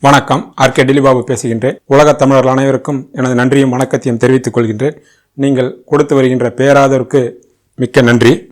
வணக்கம். R K Dilibabu பேசுகின்றேன். உலகத் தமிழர்கள் அனைவருக்கும் எனது நன்றியும் வணக்கத்தையும் தெரிவித்துக் கொள்கின்றேன். நீங்கள் கொடுத்து வருகின்ற பேராதருக்கு மிக்க நன்றி.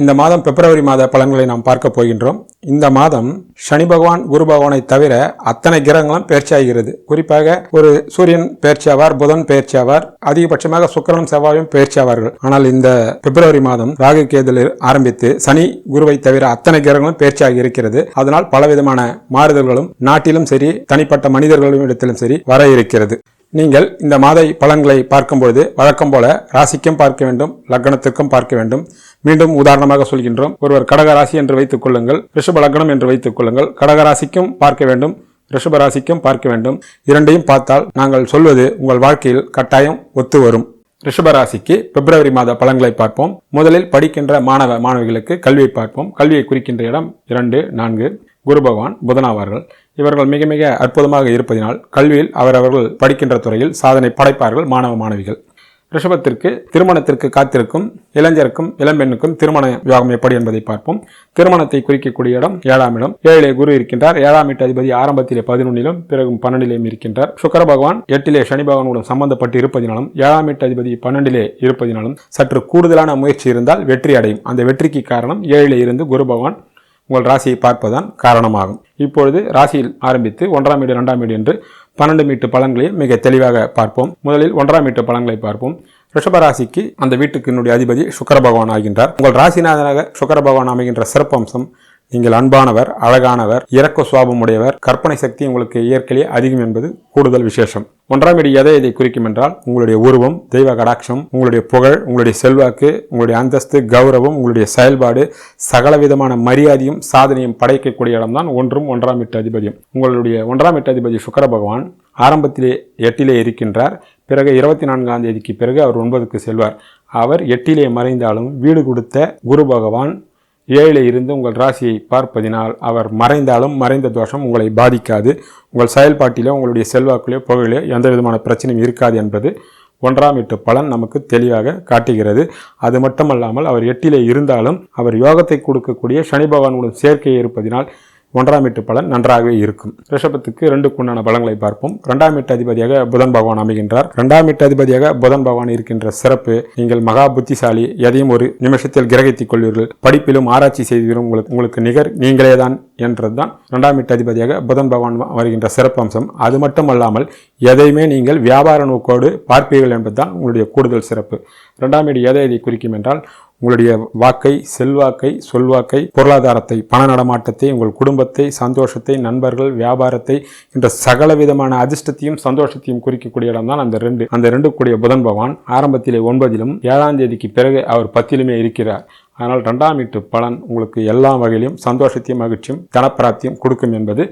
இந்த மாதம் பிப்ரவரி மாத பலன்களை நாம் பார்க்க போகின்றோம். இந்த மாதம் சனி பகவான் குரு பகவானை தவிர அத்தனை கிரகங்களும் பயிற்சியாகிறது குறிப்பாக ஒரு சூரியன் பயிற்சியாவார் புதன் பயிற்சியாவார் அதிகபட்சமாக சுக்கரனும் செவ்வாயும் பயிற்சியாவார்கள் ஆனால் இந்த பிப்ரவரி மாதம் ராகு கேதலில் ஆரம்பித்து சனி குருவை தவிர அத்தனை கிரகங்களும் பயிற்சியாகி இருக்கிறது. அதனால் பலவிதமான மாறுதல்களும் நாட்டிலும் சரி தனிப்பட்ட மனிதர்களும் இடத்திலும் சரி வர இருக்கிறது. நீங்கள் இந்த மாத பலன்களை பார்க்கும்பொழுது வழக்கம் போல ராசிக்கும் பார்க்க வேண்டும் லக்னத்திற்கும் பார்க்க வேண்டும். மீண்டும் உதாரணமாக சொல்கின்றோம் ஒருவர் கடக ராசி என்று வைத்துக் கொள்ளுங்கள் ரிஷப லக்னம் என்று வைத்துக் கொள்ளுங்கள். கடக ராசிக்கும் பார்க்க வேண்டும் ரிஷப ராசிக்கும் பார்க்க வேண்டும். இரண்டையும் பார்த்தால் நாங்கள் சொல்வது உங்கள் வாழ்க்கையில் கட்டாயம் ஒத்து வரும். ரிஷபராசிக்கு பிப்ரவரி மாத பலன்களை பார்ப்போம். முதலில் படிக்கின்ற மாணவ மாணவிகளுக்கு கல்வியை பார்ப்போம். கல்வியை குறிக்கின்ற இடம் இரண்டு நான்கு. குரு பகவான் புதனாவார்கள் இவர்கள் மிக மிக அற்புதமாக இருப்பதினால் கல்வியில் அவரவர்கள் படிக்கின்ற துறையில் சாதனை படைப்பார்கள் மாணவ மாணவிகள். ரிஷபத்திற்கு திருமணத்திற்கு காத்திருக்கும் இளைஞருக்கும் இளம்பெண்ணுக்கும் திருமண யோகம் எப்படி என்பதை பார்ப்போம். திருமணத்தை குறிக்கக்கூடிய இடம் ஏழாம் இடம். ஏழிலே குரு இருக்கின்றார். ஏழாம் வீட்டு அதிபதி ஆரம்பத்திலே பதினொன்னிலும் பிறகு பன்னெண்டிலேயும் இருக்கின்றார். சுக்கர பகவான் எட்டிலே சனி பகவானுடன் சம்பந்தப்பட்டு இருப்பதினாலும் ஏழாம் வீட்டு அதிபதி பன்னெண்டிலே இருப்பதினாலும் சற்று கூடுதலான முயற்சி இருந்தால் வெற்றி அடையும். அந்த வெற்றிக்கு காரணம் ஏழிலே இருந்து குரு பகவான் உங்கள் ராசியை பார்ப்பதுதான் காரணமாகும். இப்பொழுது ராசியில் ஆரம்பித்து ஒன்றாம் வீடு இரண்டாம் வீடு என்று பன்னெண்டு மீட்டு பலன்களையும் மிக தெளிவாக பார்ப்போம். முதலில் ஒன்றாம் வீட்டு பலன்களை பார்ப்போம். ரிஷபராசிக்கு அந்த வீட்டுக்கினுடைய அதிபதி சுக்கர பகவான் ஆகின்றார். உங்கள் ராசிநாதனாக சுக்கர பகவான் அமைகின்ற சிறப்பம்சம் நீங்கள் அன்பானவர் அழகானவர் இறக்க சுவாபம் உடையவர் கற்பனை சக்தி உங்களுக்கு இயற்கையிலே அதிகம் என்பது கூடுதல் விசேஷம். ஒன்றாம் இடி எதை இதை குறிக்கும் என்றால் உங்களுடைய உருவம் தெய்வ கடாட்சம் உங்களுடைய புகழ் உங்களுடைய செல்வாக்கு உங்களுடைய அந்தஸ்து கௌரவம் உங்களுடைய செயல்பாடு சகல விதமான மரியாதையும் சாதனையும் படைக்கக்கூடிய இடம்தான் ஒன்றும் ஒன்றாம் எட்டு அதிபதியும். உங்களுடைய ஒன்றாம் எட்டு அதிபதி சுக்கர பகவான் ஆரம்பத்திலே எட்டிலே இருக்கின்றார். பிறகு இருபத்தி நான்காம் தேதிக்கு பிறகு அவர் ஒன்பதுக்கு செல்வார். அவர் எட்டிலே மறைந்தாலும் வீடு கொடுத்த குரு பகவான் ஏழில் இருந்து உங்கள் ராசியை பார்ப்பதினால் அவர் மறைந்தாலும் மறைந்த தோஷம் உங்களை பாதிக்காது. உங்கள் செயல்பாட்டிலோ உங்களுடைய செல்வாக்கிலோ புகழிலோ எந்த விதமான பிரச்சனையும் இருக்காது என்பது ஒன்றாம் எட்டு பலன் நமக்கு தெளிவாக காட்டுகிறது. அது மட்டுமல்லாமல் அவர் எட்டிலே இருந்தாலும் அவர் யோகத்தை கொடுக்கக்கூடிய சனி பகவானுடன் சேர்க்கை இருப்பதினால் ஒன்றாம் வீட்டு பலன் நன்றாகவே இருக்கும். ரிஷபத்துக்கு ரெண்டு ரெண்டுக்குண்டான பலன்களை பார்ப்போம். இரண்டாம் வீட்டு அதிபதியாக புதன் பகவான் அமைகின்றார். இரண்டாம் வீட்டு அதிபதியாக புதன் பகவான் இருக்கின்ற சிறப்பு நீங்கள் மகா புத்திசாலி எதையும் ஒரு நிமிஷத்தில் கிரகித்துக் கொள்வீர்கள். படிப்பிலும் ஆராய்ச்சி செய்வீர்கள் உங்களுக்கு உங்களுக்கு நிகர் நீங்களே தான் என்றதுதான் இரண்டாம் வீட்டு அதிபதியாக புதன் பகவான் வருகின்ற சிறப்பம்சம். அது மட்டுமல்லாமல் எதையுமே நீங்கள் வியாபார நோக்கோடு பார்ப்பீர்கள் என்பதுதான் உங்களுடைய கூடுதல் சிறப்பு. இரண்டாம் வீடு எதை எதை குறிக்கும் என்றால் உங்களுடைய வாக்கை செல்வாக்கை சொல்வாக்கை பொருளாதாரத்தை பண நடமாட்டத்தை உங்கள் குடும்பத்தை சந்தோஷத்தை நண்பர்கள் வியாபாரத்தை என்ற சகல விதமான அதிர்ஷ்டத்தையும் சந்தோஷத்தையும் குறிக்கக்கூடிய இடம்தான் அந்த ரெண்டு. அந்த ரெண்டு கூடிய புதன் பகவான் ஆரம்பத்திலே ஒன்பதிலும் ஏழாம் தேதிக்கு பிறகு அவர் பத்திலுமே இருக்கிறார். அதனால் ரெண்டாம் வீட்டு பலன் உங்களுக்கு எல்லா வகையிலும் சந்தோஷத்தையும் மகிழ்ச்சியும் தனப்பிராப்தியும் கொடுக்கும் என்பது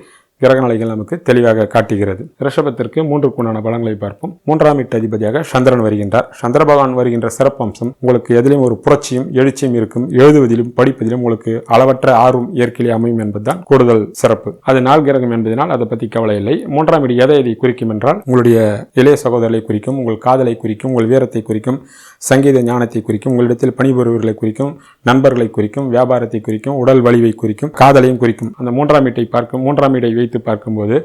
கிரகநிலைகள் நமக்கு தெளிவாக காட்டுகிறது. ரிஷபத்திற்கு மூன்றுக்குண்டான பலன்களை பார்ப்போம். மூன்றாம் வீட்டு அதிபதியாக சந்திரன் வருகின்றார். சந்திர பகவான் வருகின்ற சிறப்பம்சம் உங்களுக்கு எதிலும் ஒரு புரட்சியும் எழுச்சியும் இருக்கும். எழுதுவதிலும் படிப்பதிலும் உங்களுக்கு அளவற்ற ஆர்வம் இயற்கையிலே அமையும் என்பதுதான் கூடுதல் சிறப்பு. அது நாள் கிரகம் என்பதனால் அதை பற்றி கவலை இல்லை. மூன்றாம் வீடு எதை எதை குறிக்கும் என்றால் உங்களுடைய இளைய சகோதரரை குறிக்கும் உங்கள் காதலை குறிக்கும் உங்கள் வீரத்தை குறிக்கும் சங்கீத ஞானத்தை குறிக்கும் உங்களிடத்தில் பணிபுரிவர்களை குறிக்கும் நண்பர்களை குறிக்கும் வியாபாரத்தை குறிக்கும் உடல் வலிவை குறிக்கும் காதலையும் குறிக்கும். அந்த மூன்றாம் வீட்டை பார்க்கும். மூன்றாம் வீட்டை வைத்து பார்க்கும்போது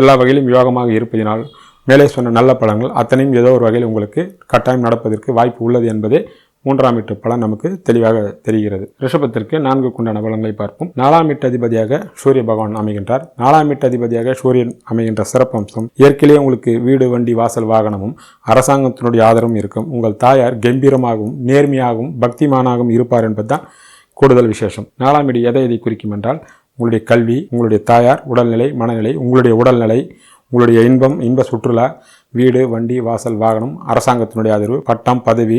எல்லா வகையிலும் யோகமாக இருப்பதினால் மேலே சொன்ன நல்ல பலன்கள் அத்தனையும் ஏதோ ஒரு வகையில் உங்களுக்கு கட்டாயம் நடப்பதற்கு வாய்ப்பு உள்ளது என்பதே மூன்றாம் வீட்டு பலன் நமக்கு தெளிவாக தெரிகிறது. ரிஷபத்திற்கு நான்கு குண்டான பலன்களை பார்ப்போம். நாலாம் வீட்டு அதிபதியாக சூரிய பகவான் அமைகின்றார். நாலாம் வீட்டு அதிபதியாக சூரியன் அமைகின்ற சிறப்பம்சம் இயற்கையிலேயே உங்களுக்கு வீடு வண்டி வாசல் வாகனமும் அரசாங்கத்தினுடைய ஆதரவும் இருக்கும். உங்கள் தாயார் கம்பீரமாகவும் நேர்மையாகவும் பக்திமானாகவும் இருப்பார் என்பதுதான் கூடுதல் விசேஷம். நாலாம் வீடு எதை எதை குறிக்கும் என்றால் உங்களுடைய கல்வி உங்களுடைய தாயார் உடல்நிலை மனநிலை உங்களுடைய உடல்நிலை உங்களுடைய இன்பம் இன்ப சுற்றுலா வீடு வண்டி வாசல் வாகனம் அரசாங்கத்தினுடைய ஆதரவு பட்டம் பதவி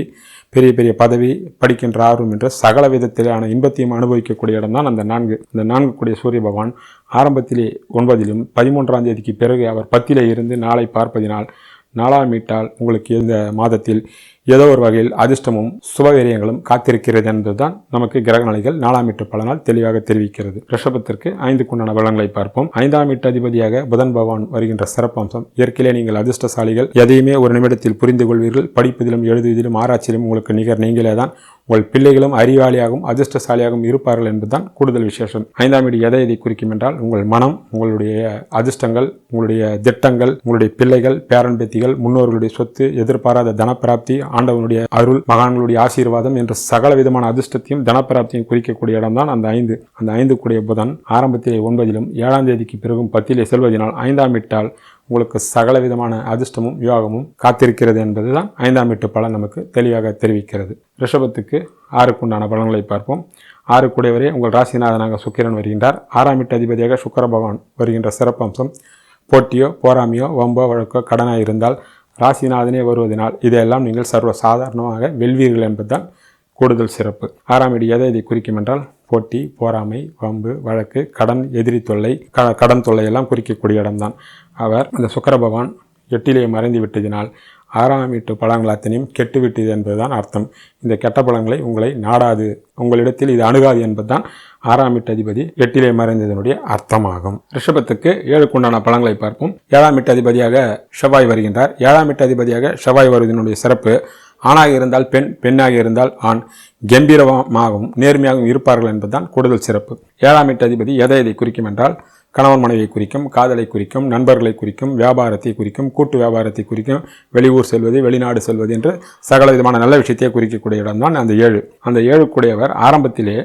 பெரிய பெரிய பதவி படிக்கின்ற ஆர்வம் என்ற சகல விதத்திலான இன்பத்தையும் அனுபவிக்கக்கூடிய இடம்தான் அந்த நான்கு. அந்த நான்கு கூடிய சூரிய பகவான் ஆரம்பத்திலே ஒன்பதிலும் பதிமூன்றாம் தேதிக்கு பிறகு அவர் பத்திலே இருந்து நாளை பார்ப்பதினால் நாலாம் வீட்டால் உங்களுக்கு இந்த மாதத்தில் ஏதோ ஒரு வகையில் அதிர்ஷ்டமும் சுபவீரியங்களும் காத்திருக்கிறது என்பதுதான் நமக்கு கிரகநிலைகள் நாலாம் வீட்டு பலனால் தெளிவாக தெரிவிக்கிறது. ரிஷபத்திற்கு ஐந்து குண்டான பலன்களை பார்ப்போம். ஐந்தாம் வீட்டு அதிபதியாக புதன் பகவான் வருகின்ற சிறப்பம்சம். இயற்கையிலே நீங்கள் அதிர்ஷ்டசாலிகள். எதையுமே ஒரு நிமிடத்தில் புரிந்து கொள்வீர்கள் படிப்பதிலும் எழுதுவதிலும் ஆராய்ச்சியிலும் உங்களுக்கு நிகர் நீங்களே தான் உங்கள் பிள்ளைகளும் அறிவாளியாகவும் அதிர்ஷ்டசாலியாகவும் இருப்பார்கள் என்பதுதான் கூடுதல் விசேஷம். ஐந்தாம் வீடு எதை எதை குறிக்கும் என்றால் உங்கள் மனம் உங்களுடைய அதிர்ஷ்டங்கள் உங்களுடைய திட்டங்கள் உங்களுடைய பிள்ளைகள் பேரன்பேத்திகள் முன்னோர்களுடைய சொத்து எதிர்பாராத தனப்பிராப்தி ஆண்டவனுடைய அருள் மகான்களுடைய ஆசீர்வாதம் என்ற சகல விதமான அதிர்ஷ்டத்தையும் தனப்பிராப்தியும் குறிக்கக்கூடிய இடம்தான் அந்த ஐந்து. அந்த ஐந்து கூடிய புதன் ஆரம்பத்திலே ஒன்பதிலும் ஏழாம் தேதிக்கு பிறகும் பத்திலே செல்வதனால் ஐந்தாம் விட்டால் உங்களுக்கு சகல விதமான அதிர்ஷ்டமும் யோகமும் காத்திருக்கிறது என்பதுதான் ஐந்தாம் வீட்டு பலன் நமக்கு தெளிவாக தெரிவிக்கிறது. ரிஷபத்துக்கு ஆறுக்குண்டான பலன்களை பார்ப்போம். ஆறு கூடியவரே உங்கள் ராசிநாதனாக சுக்கிரன் வருகின்றார். ஆறாம் வீட்டு அதிபதியாக சுக்கர பகவான் வருகின்ற சிறப்பம்சம். போட்டியோ போராமையோ வம்போ வழக்கோ கடனாக இருந்தால் ராசிநாதனே வருவதனால் இதையெல்லாம் நீங்கள் சர்வ சாதாரணமாக வெல்வீர்கள் என்பதுதான் கூடுதல் சிறப்பு. ஆறாம் வீடு எதை இதை குறிக்கும் என்றால் போட்டி போராமை வம்பு வழக்கு கடன் எதிரி தொல்லை க கடன் தொல்லை எல்லாம் குறிக்கக்கூடிய இடம்தான். அவர் அந்த சுக்கர பகவான் எட்டிலே மறைந்து விட்டதினால் ஆறாம் வீட்டு பழங்கள் அத்தனையும் கெட்டுவிட்டது என்பதுதான் அர்த்தம். இந்த கெட்ட பழங்களை உங்களை நாடாது உங்களிடத்தில் இது அணுகாது என்பதுதான் ஆறாம் வீட்டு அதிபதி எட்டிலே மறைந்ததனுடைய அர்த்தமாகும். ரிஷபத்துக்கு ஏழுக்குண்டான பழங்களை பார்ப்போம். ஏழாம் வீட்டு அதிபதியாக செவ்வாய் வருகின்றார். ஏழாம் வீட்டு அதிபதியாக செவ்வாய் வருவதனுடைய சிறப்பு ஆணாக இருந்தால் பெண் பெண்ணாக இருந்தால் ஆண். கம்பீரமாகவும் நேர்மையாகவும் இருப்பார்கள் என்பதுதான் கூடுதல் சிறப்பு. ஏழாம் எட்டு அதிபதி எதை எதை குறிக்கும் என்றால் கணவன் மனைவியை குறிக்கும் காதலை குறிக்கும் நண்பர்களை குறிக்கும் வியாபாரத்தை குறிக்கும் கூட்டு வியாபாரத்தை குறிக்கும் வெளியூர் செல்வது வெளிநாடு செல்வது என்று சகல விதமான நல்ல விஷயத்தை குறிக்கக்கூடிய இடம்தான் அந்த ஏழு. அந்த ஏழுக்குடையவர் ஆரம்பத்திலேயே ஆரம்பத்திலே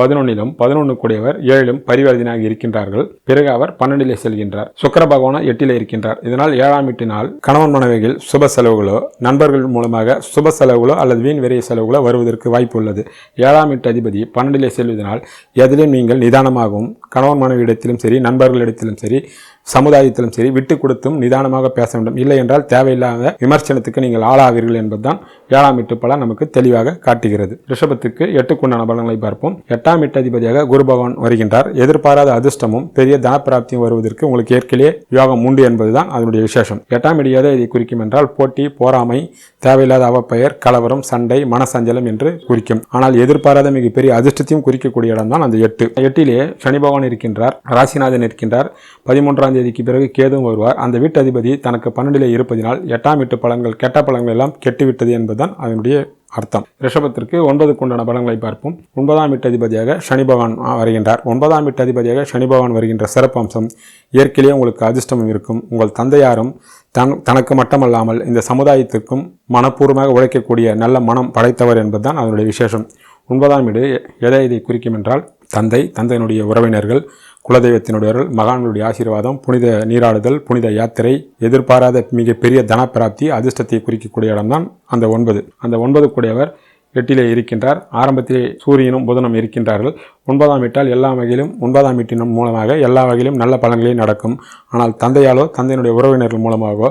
பதினொன்னிலும் பதினொன்று கூடியவர் ஏழிலும் பரிவர்த்தனையாக இருக்கின்றார்கள். பிறகு அவர் பன்னெண்டிலே செல்கின்றார். சுக்கர பகவான் எட்டிலே இருக்கின்றார். இதனால் ஏழாம் எட்டினால் கணவன் மனைவிகள் சுப செலவுகளோ நண்பர்கள் மூலமாக சுப செலவுகளோ அல்லது வீண் விரைய செலவுகளோ வருவதற்கு வாய்ப்பு உள்ளது. ஏழாம் எட்டு அதிபதி பன்னெண்டிலே செல்வதனால் எதிலும் நீங்கள் நிதானமாகவும் கணவன் மனைவியிடத்திலும் சரி நண்பர்களிடத்திலும் சரி சமுதாயத்திலும் சரி விட்டு கொடுத்தும் நிதானமாக பேச வேண்டும். இல்லை என்றால் தேவையில்லாத விமர்சனத்துக்கு நீங்கள் ஆளாவீர்கள் என்பதுதான் ஏழாம் எட்டு பலன் நமக்கு தெளிவாக காட்டுகிறது. ரிஷபத்துக்கு எட்டுக்குண்டான பலன்களை பார்ப்போம். எட்டாம் எட்டு அதிபதியாக குரு பகவான் வருகின்றார். எதிர்பாராத அதிர்ஷ்டமும் பெரிய தனப்பிராப்தியும் வருவதற்கு உங்களுக்கு ஏற்கனவே யோகம் உண்டு என்பதுதான் அதனுடைய விசேஷம். எட்டாம் இடி இதை குறிக்கும் என்றால் போட்டி போராமை தேவையில்லாத அவப்பெயர் கலவரம் சண்டை மனசஞ்சலம் என்று குறிக்கும். ஆனால் எதிர்பாராத மிகப்பெரிய அதிர்ஷ்டத்தையும் குறிக்கக்கூடிய இடம்தான் அந்த எட்டு. எட்டிலே சனி பகவான் இருக்கின்றார் ராசிநாதன் இருக்கின்றார். பதிமூன்றாம் தேதிக்கு பிறகு கேதுவும் வருவார். அந்த வீட்டு அதிபதி தனக்கு பன்னெண்டிலே இருப்பதினால் எட்டாம் வீட்டு பலன்கள் கெட்ட பலன்கள் எல்லாம் கெட்டுவிட்டது என்பதுதான் அதனுடைய அர்த்தம். ரிஷபத்திற்கு ஒன்பதுக்கு உண்டான பலன்களை பார்ப்போம். ஒன்பதாம் வீட்டு அதிபதியாக சனி பகவான் வருகின்றார். ஒன்பதாம் வீட்டு அதிபதியாக சனி பகவான் வருகின்ற சிறப்பம்சம் இயற்கையிலேயே உங்களுக்கு அதிர்ஷ்டமும் இருக்கும். உங்கள் தந்தையாரும் தன் தனக்கு மட்டுமல்லாமல் இந்த சமுதாயத்திற்கும் மனப்பூர்வமாக உழைக்கக்கூடிய நல்ல மனம் படைத்தவர் என்பதுதான் அதனுடைய விசேஷம். ஒன்பதாம் வீடு எதை இதை குறிக்கும் என்றால் தந்தை தந்தையினுடைய உறவினர்கள் குலதெய்வத்தினுடையவர்கள் மகான்களுடைய ஆசீர்வாதம் புனித நீராடுதல் புனித யாத்திரை எதிர்பாராத மிகப்பெரிய தனப்பிராப்தி அதிர்ஷ்டத்தை குறிக்கக்கூடிய இடம்தான் அந்த ஒன்பது. அந்த ஒன்பது கூடியவர் எட்டிலே இருக்கின்றார். ஆரம்பத்திலே சூரியனும் புதனும் இருக்கின்றார்கள். ஒன்பதாம் வீட்டால் எல்லா வகையிலும் ஒன்பதாம் வீட்டின் மூலமாக எல்லா வகையிலும் நல்ல பலன்களே நடக்கும். ஆனால் தந்தையாலோ தந்தையினுடைய உறவினர்கள் மூலமாகவோ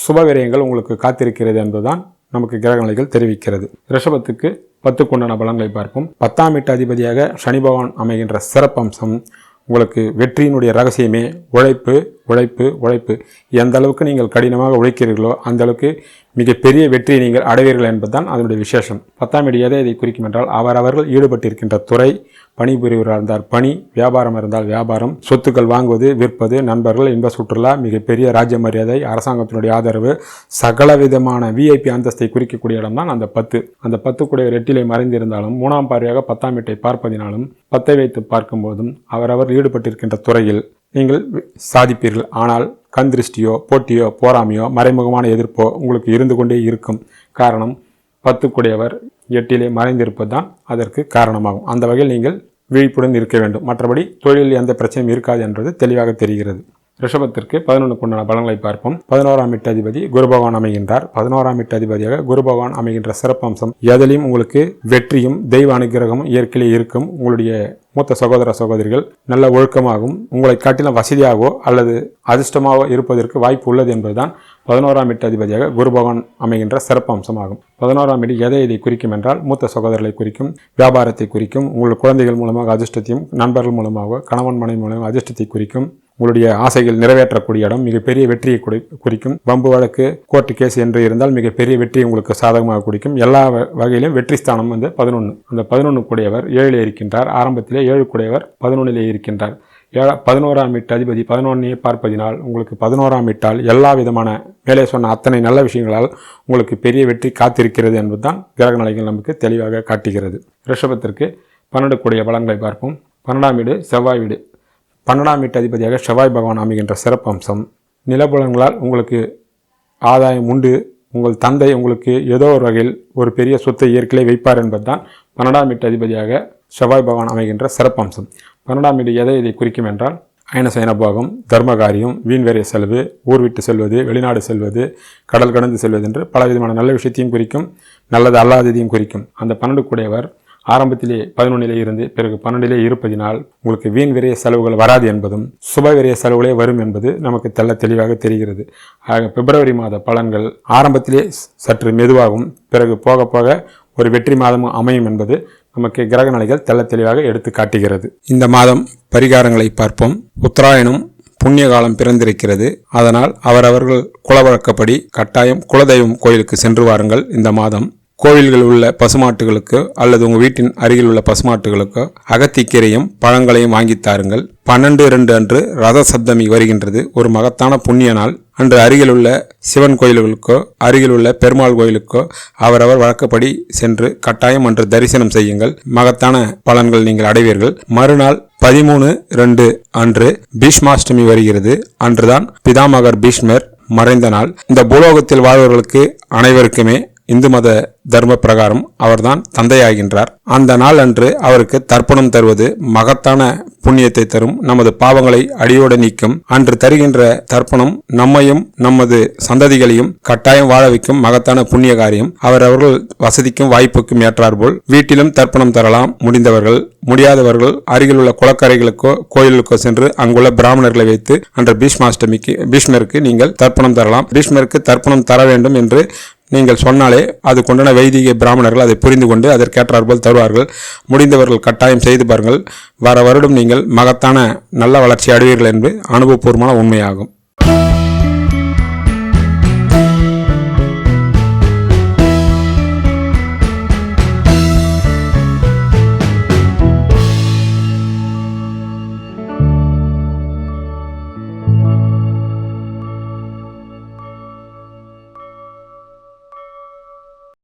சுபவிரயங்கள் உங்களுக்கு காத்திருக்கிறது என்பதுதான் நமக்கு கிரக நிலைகள் தெரிவிக்கிறது. ரிஷபத்துக்கு பத்துக்குண்டான பலன்களை பார்ப்போம். பத்தாம் வீட்டு அதிபதியாக சனி பகவான் அமைகின்ற சிறப்பம்சம் உங்களுக்கு வெற்றியினுடைய ரகசியமே உழைப்பு உழைப்பு உழைப்பு. எந்த அளவுக்கு நீங்கள் கடினமாக உழைக்கிறீர்களோ அந்த அளவுக்கு மிகப்பெரிய வெற்றியை நீங்கள் அடைவீர்கள் என்பதுதான் அதனுடைய விசேஷம். பத்தாம் வீடு எதை இதை குறிக்கும் என்றால் அவரவர்கள் ஈடுபட்டிருக்கின்ற துறை பணிபுரிவராக இருந்தால் பணி வியாபாரம் இருந்தால் வியாபாரம் சொத்துக்கள் வாங்குவது விற்பது நண்பர்கள் இன்ப சுற்றுலா மிகப்பெரிய ராஜ்ய மரியாதை அரசாங்கத்தினுடைய ஆதரவு சகல விதமான விஐபி அந்தஸ்தை குறிக்கக்கூடிய இடம்தான் அந்த பத்து. அந்த பத்துக்குடைய ரெட்டிலை மறைந்திருந்தாலும் மூணாம் பார்வையாக பத்தாம் வீட்டை பார்ப்பதினாலும் பத்தை வைத்து பார்க்கும்போதும் அவரவர் ஈடுபட்டிருக்கின்ற துறையில் நீங்கள் சாதிப்பீர்கள். ஆனால் கண் திருஷ்டியோ போட்டியோ போராமையோ மறைமுகமான எதிர்ப்போ உங்களுக்கு இருந்து கொண்டே இருக்கும். காரணம் பத்துக்குடையவர் எட்டிலே மறைந்திருப்பது தான் அதற்கு காரணமாகும். அந்த வகையில் நீங்கள் விழிப்புடன் இருக்க வேண்டும். மற்றபடி தொழிலில் எந்த பிரச்சனையும் இருக்காது என்பது தெளிவாக தெரிகிறது. ரிஷபத்திற்கு பதினொன்றுக்கு உண்டான பலன்களை பார்ப்போம். பதினோராம் வீட்டு அதிபதி குரு பகவான் அமைகின்றார். பதினோராம் வீட்டு அதிபதியாக குரு பகவான் அமைகின்ற சிறப்பம்சம் எதிலையும் உங்களுக்கு வெற்றியும் தெய்வ அனுகிரகமும் இயற்கையிலே இருக்கும் உங்களுடைய மூத்த சகோதர சகோதரிகள் நல்ல ஒழுக்கமாகவும் உங்களை காட்டிலும் வசதியாகவோ அல்லது அதிர்ஷ்டமாகவோ இருப்பதற்கு வாய்ப்பு உள்ளது என்பதுதான் பதினோராம் வீட்டு அதிபதியாக குரு பகவான் அமைகின்ற சிறப்பு அம்சமாகும் பதினோராம் வீடு எதை இதை குறிக்கும் என்றால் மூத்த சகோதரர்களை குறிக்கும் வியாபாரத்தை குறிக்கும் உங்கள் குழந்தைகள் மூலமாக அதிர்ஷ்டத்தையும் நண்பர்கள் மூலமாக கணவன் மனைவி மூலமாக அதிர்ஷ்டத்தை குறிக்கும் உங்களுடைய ஆசைகள் நிறைவேற்றக்கூடிய இடம் மிகப்பெரிய வெற்றியை குறி குறிக்கும். வம்பு வழக்கு கோர்ட்டு கேஸ் என்று இருந்தால் மிகப்பெரிய வெற்றி உங்களுக்கு சாதகமாக குறிக்கும் எல்லா வ- வகையிலும் வெற்றி ஸ்தானம் வந்து பதினொன்று அந்த பதினொன்று கூடியவர் ஏழில் இருக்கின்றார். ஆரம்பத்திலே ஏழு கூடியவர் பதினொன்றிலே இருக்கின்றார். ஏழ பதினோராம் வீட்டு அதிபதி பதினொன்னையே பார்ப்பதினால் உங்களுக்கு பதினோராம் வீட்டால் எல்லா விதமான மேலே சொன்ன அத்தனை நல்ல விஷயங்களால் உங்களுக்கு பெரிய வெற்றி காத்திருக்கிறது என்பதுதான் கிரக நிலைகள் நமக்கு தெளிவாக காட்டுகிறது. ரிஷபத்திற்கு பன்னெண்டு கூடிய பலன்களை பார்ப்போம். பன்னெண்டாம் வீடு செவ்வாய் வீடு. பன்னெண்டாம் வீட்டு அதிபதியாக செவ்வாய் பகவான் அமைகின்ற சிறப்பம்சம் நிலபுலங்களால் உங்களுக்கு ஆதாயம் உண்டு. உங்கள் தந்தை உங்களுக்கு ஏதோ ஒரு வகையில் ஒரு பெரிய சொத்தை ஏற்கனவே வைப்பார் என்பதுதான் பன்னெண்டாம் வீட்டு அதிபதியாக செவ்வாய் பகவான் அமைகின்ற சிறப்பம்சம் பன்னெண்டாம் வீடு எதை இதை குறிக்கும் என்றால் அயன சயனபோகம் தர்மகாரியம் வீண் வேறிய செலவு ஊர் விட்டு செல்வது வெளிநாடு செல்வது கடல் கடந்து செல்வது என்று பல விதமான நல்ல விஷயத்தையும் குறிக்கும் நல்லது அல்லாததையும் குறிக்கும். அந்த பன்னெண்டு கூடையவர் ஆரம்பத்திலே பதினொன்னிலே இருந்து பிறகு பன்னெண்டிலே இருப்பதினால் உங்களுக்கு வீண் விரைய செலவுகள் வராது என்பதும் சுப விரைய செலவுகளே வரும் என்பது நமக்கு தெள்ள தெளிவாக தெரிகிறது. ஆக பிப்ரவரி மாத பலன்கள் ஆரம்பத்திலே சற்று மெதுவாகும் பிறகு போக போக ஒரு வெற்றி மாதமும் அமையும் என்பது நமக்கு கிரக நிலைகள் தெள்ள தெளிவாக எடுத்து காட்டுகிறது. இந்த மாதம் பரிகாரங்களை பார்ப்போம். உத்தராயணம் புண்ணிய காலம் பிறந்திருக்கிறது. அதனால் அவரவர்கள் குலவழக்கப்படி கட்டாயம் குலதெய்வம் கோயிலுக்கு சென்று வாருங்கள். இந்த மாதம் கோவில்கள் உள்ள பசுமாட்டுகளுக்கு அல்லது உங்கள் வீட்டின் அருகில் உள்ள பசுமாட்டுகளுக்கோ அகத்திக்கீரையும் பழங்களையும் வாங்கித் தாருங்கள். பன்னெண்டு இரண்டு அன்று ரத சப்தமி வருகின்றது. ஒரு மகத்தான புண்ணிய நாள். அன்று அருகில் உள்ள சிவன் கோயில்களுக்கோ அருகில் உள்ள பெருமாள் கோயிலுக்கோ அவரவர் வழக்கப்படி சென்று கட்டாயம் அன்று தரிசனம் செய்யுங்கள். மகத்தான பலன்கள் நீங்கள் அடைவீர்கள். மறுநாள் பதிமூணு ரெண்டு அன்று பீஷ்மாஷ்டமி வருகிறது. அன்றுதான் பிதாமகர் பீஷ்மர் மறைந்த நாள். இந்த பூலோகத்தில் வாழ்வர்களுக்கு அனைவருக்குமே இந்து மத தர்ம பிரகாரம் அவர்தான் தந்தையாகின்றார். அந்த நாள் அன்று அவருக்கு தர்ப்பணம் தருவது மகத்தான புண்ணியத்தை தரும். நமது பாவங்களை அடியோடு நீக்கும். அன்று தருகின்ற தர்ப்பணம் நம்மையும் நமது சந்ததிகளையும் கட்டாயம் வாழ வைக்கும் மகத்தான புண்ணிய காரியம். அவர் அவர்கள் வசதிக்கும் வாய்ப்புக்கும் ஏற்றாற்போல் வீட்டிலும் தர்ப்பணம் தரலாம். முடிந்தவர்கள் முடியாதவர்கள் அருகில் உள்ள குளக்கரைகளுக்கோ கோயிலுக்கோ சென்று அங்குள்ள பிராமணர்களை வைத்து அன்று பீஷ்மாஷ்டமிக்கு பீஷ்மருக்கு நீங்கள் தர்ப்பணம் தரலாம். பீஷ்மருக்கு தர்ப்பணம் தர வேண்டும் என்று நீங்கள் சொன்னாலே அது கொண்டான வைதிக பிராமணர்கள் அதை புரிந்து கொண்டு அதற்கேற்றாற்போல் தருவார்கள். முடிந்தவர்கள் கட்டாயம் செய்து பாருங்கள். வர வருடம் நீங்கள் மகத்தான நல்ல வளர்ச்சி அடைவீர்கள் என்று அனுபவபூர்வமான உண்மையாகும்.